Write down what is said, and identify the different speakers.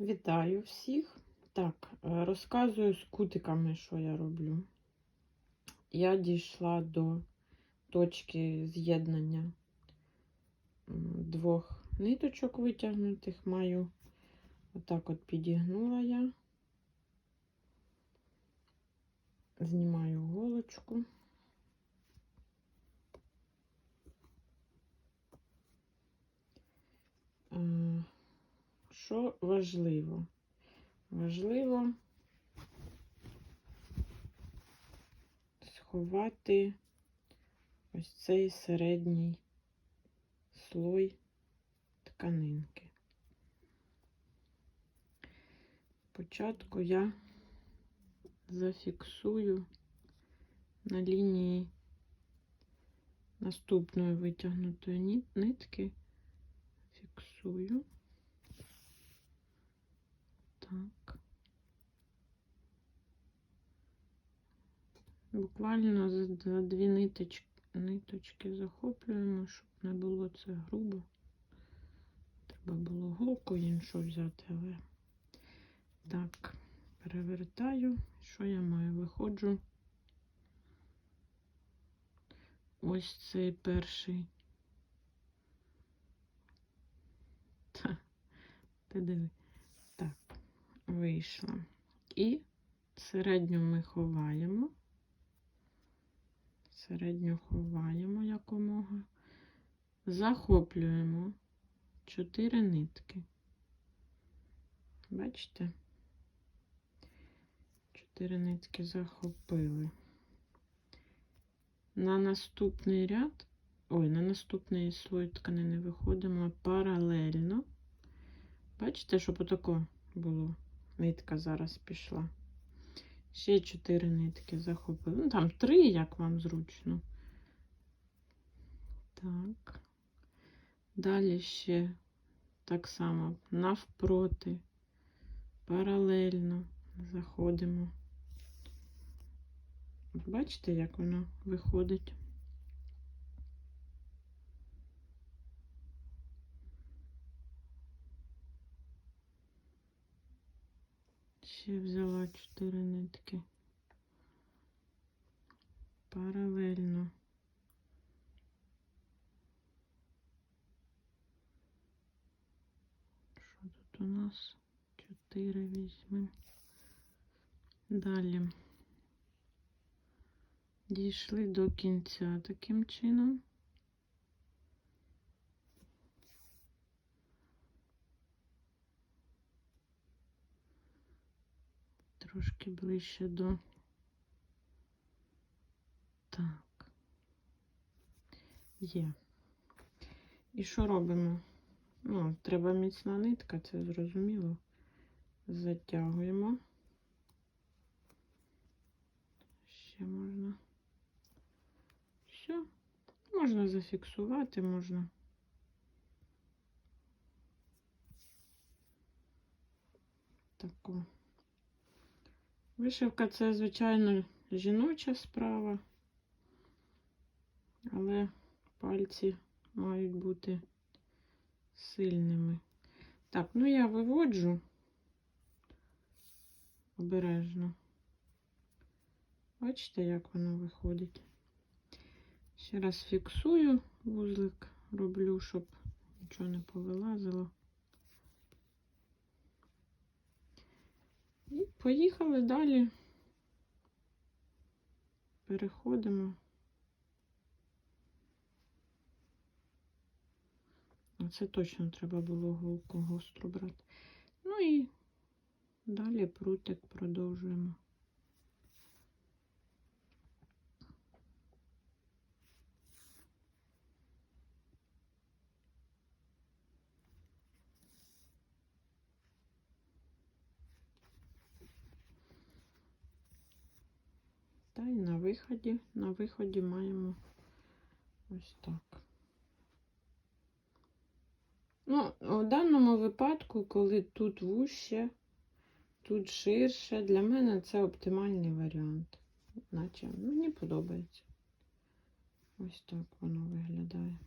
Speaker 1: Вітаю всіх. Так, е, розказую з кутиками, що я роблю. Я дійшла до точки з'єднання двох ниточок витягнутих. Маю отак от підігнула я. Знімаю голочку. Що важливо? Важливо сховати ось цей середній слой тканинки. Спочатку я зафіксую на лінії наступної витягнутої нитки, фіксую. Так. Буквально за, дві ниточки, ниточки захоплюємо, щоб не було це грубо. Треба було голку іншу взяти, але так, перевертаю. Що я маю? Виходжу. Ось цей перший. Та, ти диви. Вийшла. І середню ми ховаємо. Середню ховаємо якомога. Захоплюємо чотири нитки. Бачите? Чотири нитки захопили. На наступний ряд, ой, на наступний слой тканини виходимо паралельно. Бачите, щоб отако було. Нитка зараз пішла. Ще чотири нитки захопили. Ну, там три, як вам зручно. Так. Далі ще так само навпроти, паралельно заходимо. Бачите, як воно виходить? Ще взяла чотири нитки. Паралельно. Що тут у нас? Чотири візьмемо. Далі. Дійшли до кінця таким чином. Трошки ближче до. Так. Є. І що робимо? Ну, треба міцна нитка, це зрозуміло. Затягуємо. Ще можна. Все. Можна зафіксувати, можна. Таку. Вишивка це, звичайно, жіноча справа, але пальці мають бути сильними. Так, ну я виводжу обережно. Бачите, як воно виходить. Ще раз фіксую вузлик, роблю, щоб нічого не повилазило. І поїхали далі. Переходимо. Це точно треба було голку гостру брати. Ну і далі прутик продовжуємо. Та й на виході, на виході маємо ось так. Ну, у даному випадку, коли тут вуще, тут ширше, для мене це оптимальний варіант. Наче мені подобається. Ось так воно виглядає.